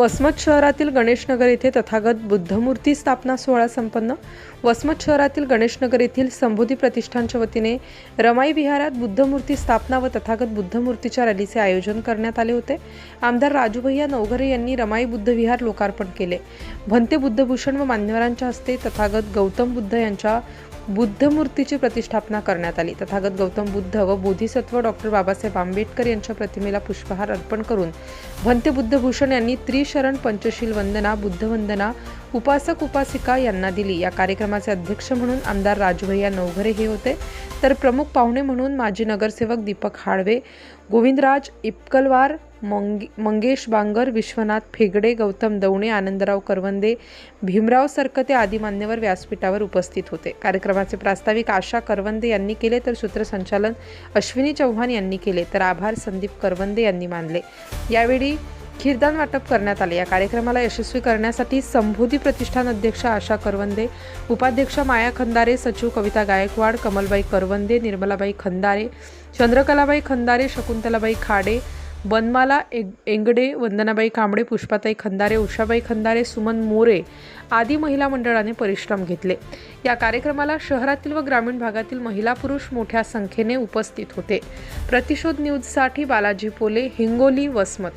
वसमत शहरातील गणेशनगर येथे तथागत बुद्धमूर्ती स्थापना सोहळा संपन्न. वसमत शहरातील गणेशनगर येथील संबोधी प्रतिष्ठानच्या वतीने रमाई विहारात बुद्धमूर्ती स्थापना व तथागत बुद्धमूर्तीच्या रॅलीचे आयोजन करण्यात आले होते. आमदार राजूभैया नवघरे यांनी रमाई बुद्ध विहार लोकार्पण केले. भंते बुद्धभूषण व मान्यवरांच्या हस्ते तथागत गौतम बुद्ध यांच्या बुद्ध मूर्तीची प्रतिष्ठापना करण्यात आली. तथागत गौतम बुद्ध व बोधिसत्व डॉक्टर बाबासाहेब आंबेडकर यांच्या प्रतिमेला पुष्पहार अर्पण करून भंते बुद्धभूषण यांनी त्रिशरण पंचशील वंदना बुद्धवंदना उपासक उपासिका यांना दिली. या कार्यक्रमाचे अध्यक्ष म्हणून आमदार राजभैया नवघरे हे होते. तर प्रमुख पाहुणे म्हणून माजी नगरसेवक दीपक हाळवे गोविंदराज इपकलवार मंगे मंगेश बांगर विश्वनाथ फेगडे गौतम दवणे आनंदराव करवंदे भीमराव सरकते आदी मान्यवर व्यासपीठावर उपस्थित होते. कार्यक्रमाचे प्रास्ताविक आशा करवंदे यांनी केले तर सूत्रसंचालन अश्विनी चव्हाण यांनी केले तर आभार संदीप करवंदे यांनी मानले. यावेळी खीरदान वाटप करण्यात आले. या कार्यक्रमाला यशस्वी करण्यासाठी संभूती प्रतिष्ठान अध्यक्ष आशा करवंदे उपाध्यक्ष माया खंदारे सचिव कविता गायकवाड कमलबाई करवंदे निर्मलाबाई खंदारे चंद्रकलाबाई खंदारे शकुंतलाबाई खाडे बनमाला एग एंगडे वंदनाबाई कांबळे पुष्पाताई खंदारे उषाबाई खंदारे सुमन मोरे आदी महिला मंडळाने परिश्रम घेतले. या कार्यक्रमाला शहरातील व ग्रामीण भागातील महिला पुरुष मोठ्या संख्येने उपस्थित होते. प्रतिशोध न्यूजसाठी बालाजी पोले हिंगोली वसमत.